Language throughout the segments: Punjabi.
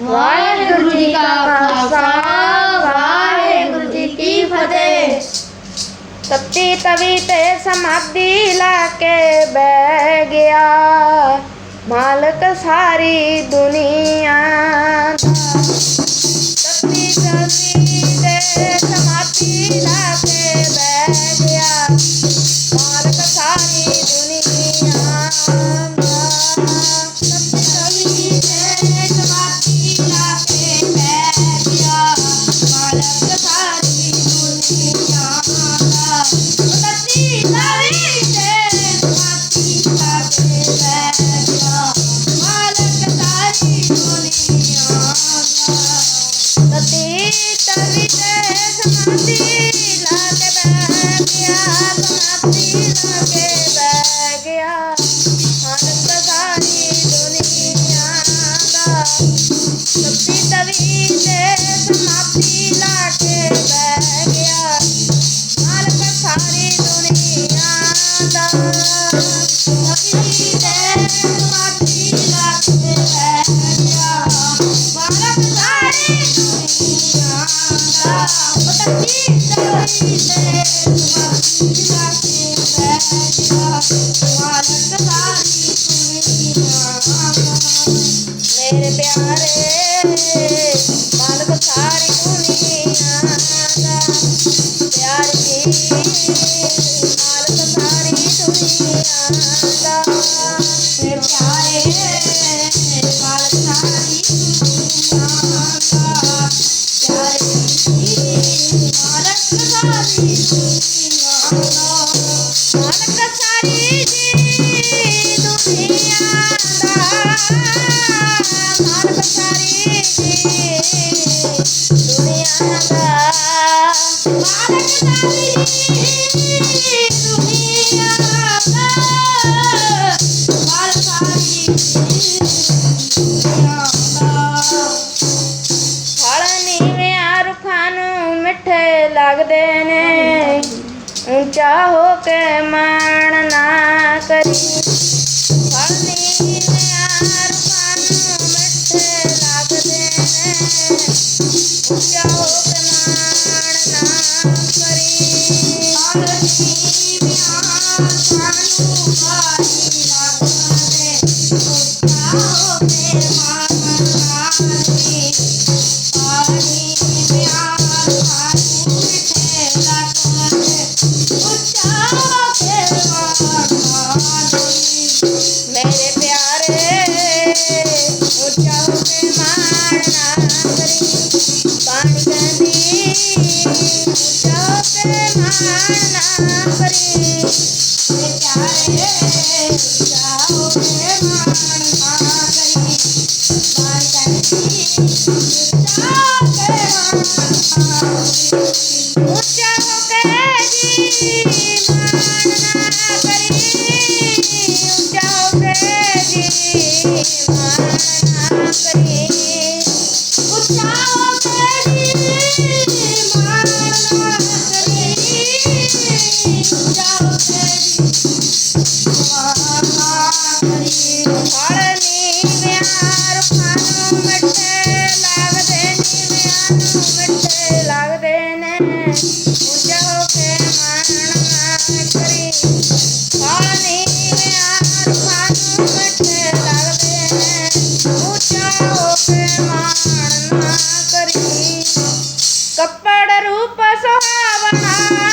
ਵਾਹਿਗੁਰੂ ਜੀ ਕਾ ਖਾਲਸਾ, ਵਾਹਿਗੁਰੂ ਜੀ ਕੀ ਫਤਿਹ। ਤਪਤੀ ਤਵੀ ਤੇ ਸਮਾਧੀ ਲਾ ਕੇ ਬਹਿ ਗਿਆ। ਮਾਲਕ ਸਾਰੀ ਦੁਨੀਆ ਦਾ। ਤਪਤੀ ਤੇ ਸਮਾਧੀ ਲਾ রে। menina. সোহাবানা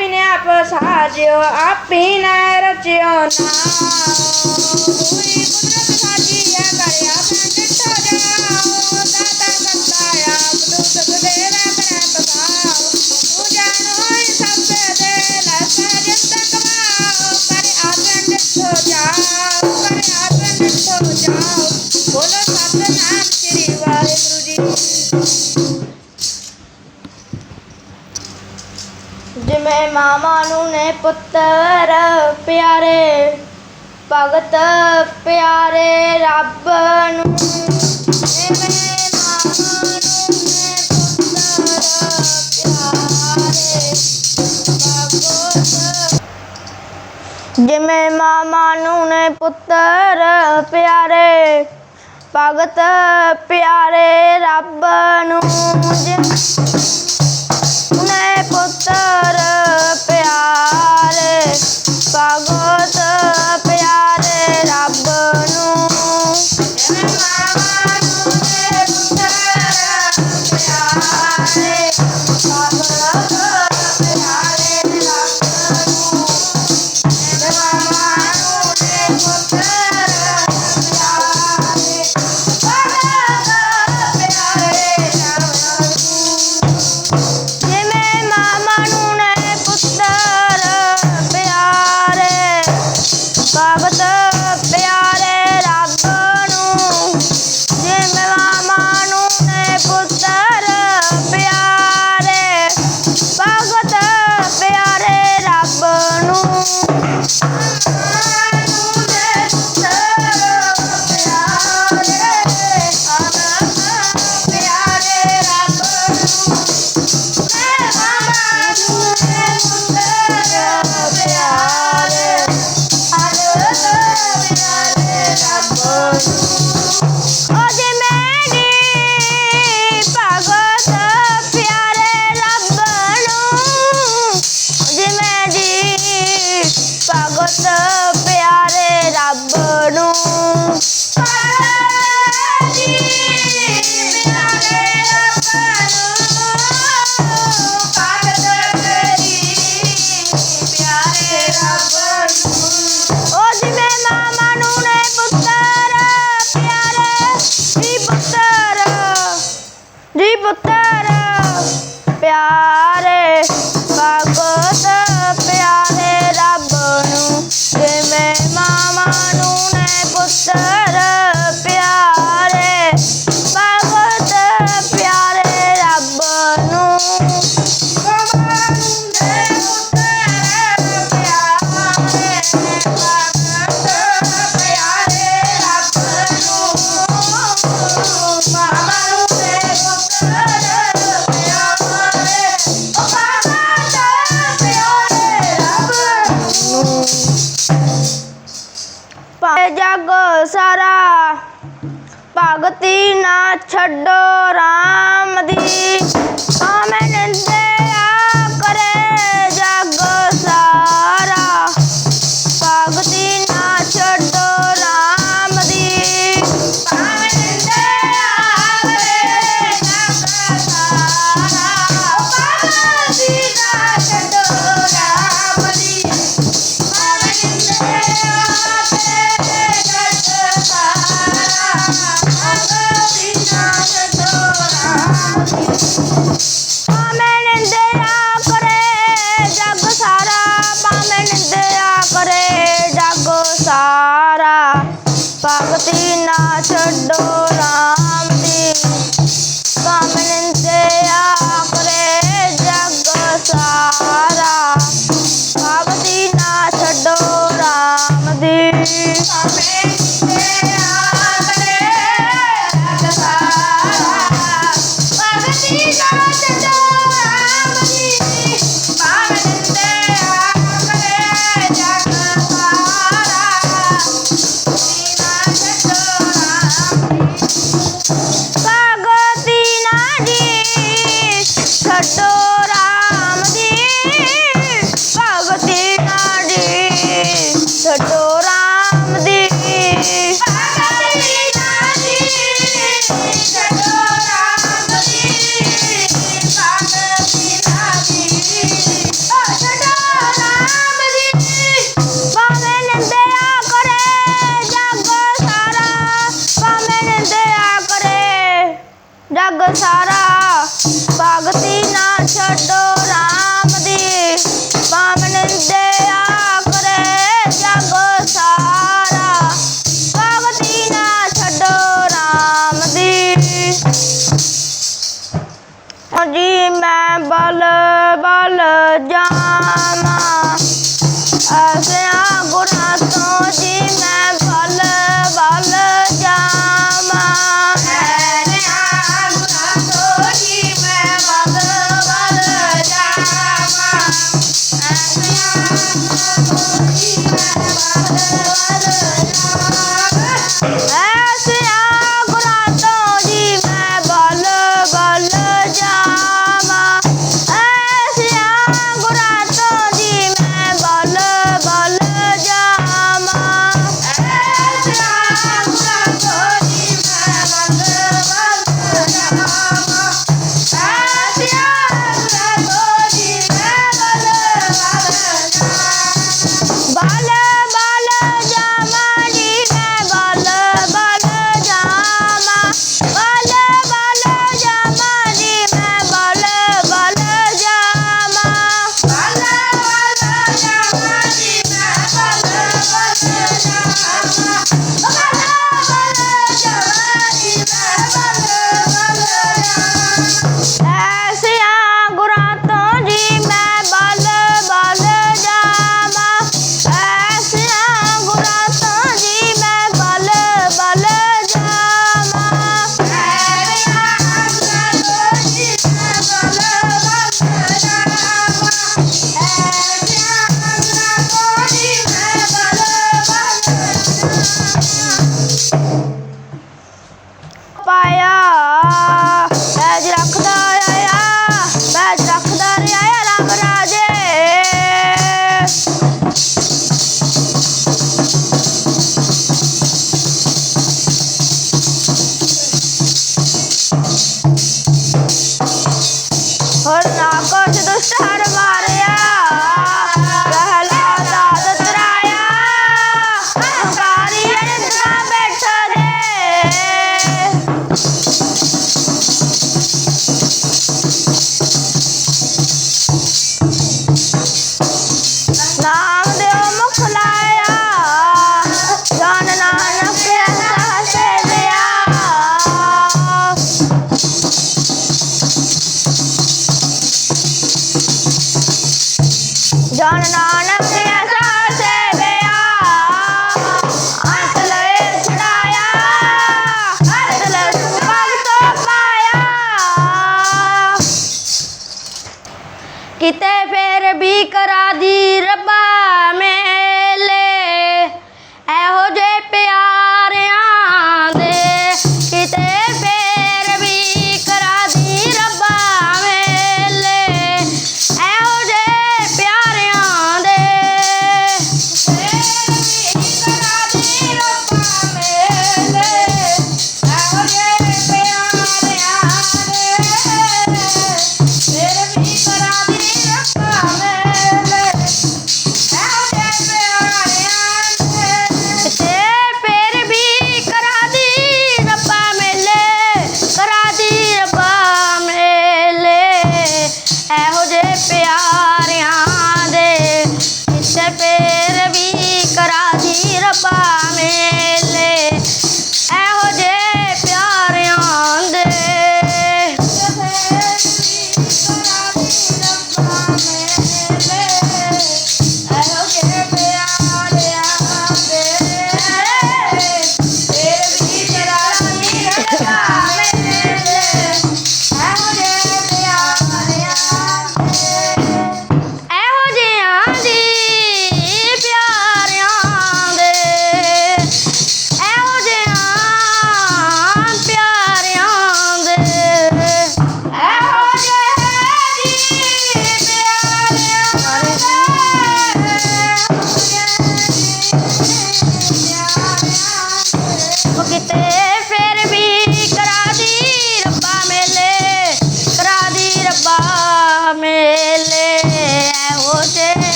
apine a passagem, apine a erotional. ਜਿਵੇਂ ਮਾਮਾ ਨੂੰ ਨੇ ਪੁੱਤਰ ਪਿਆਰੇ, ਭਗਤ ਪਿਆਰੇ ਰੱਬ ਨੂੰ। ਜਿਵੇਂ ਮਾਮਾ ਨੂੰ ਨੇ ਪੁੱਤਰ ਪਿਆਰੇ, ਭਗਤ ਪਿਆਰੇ ਰੱਬ ਨੂੰ। ਜਿਵੇਂ তারা ਸਾਰਾ। ਭਗਤੀ ਨਾ ਛੱਡੋ ਰਾਮ ਦੀ।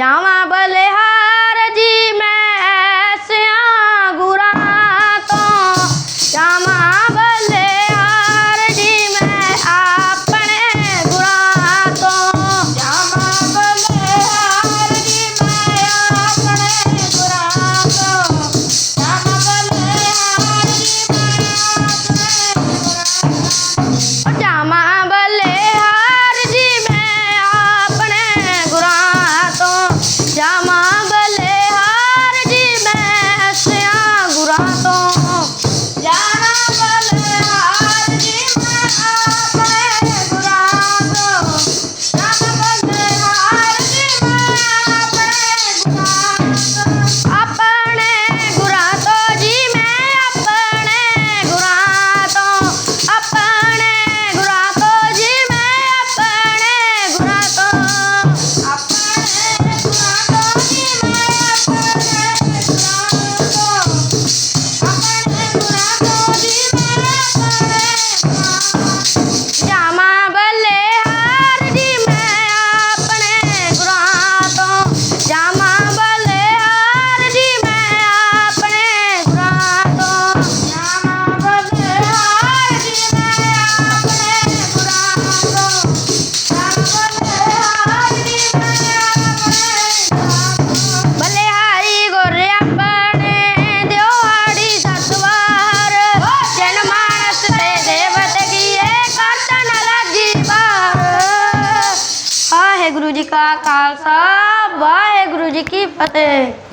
జామ ਜੀ ਕੀ ਫਤਿਹ?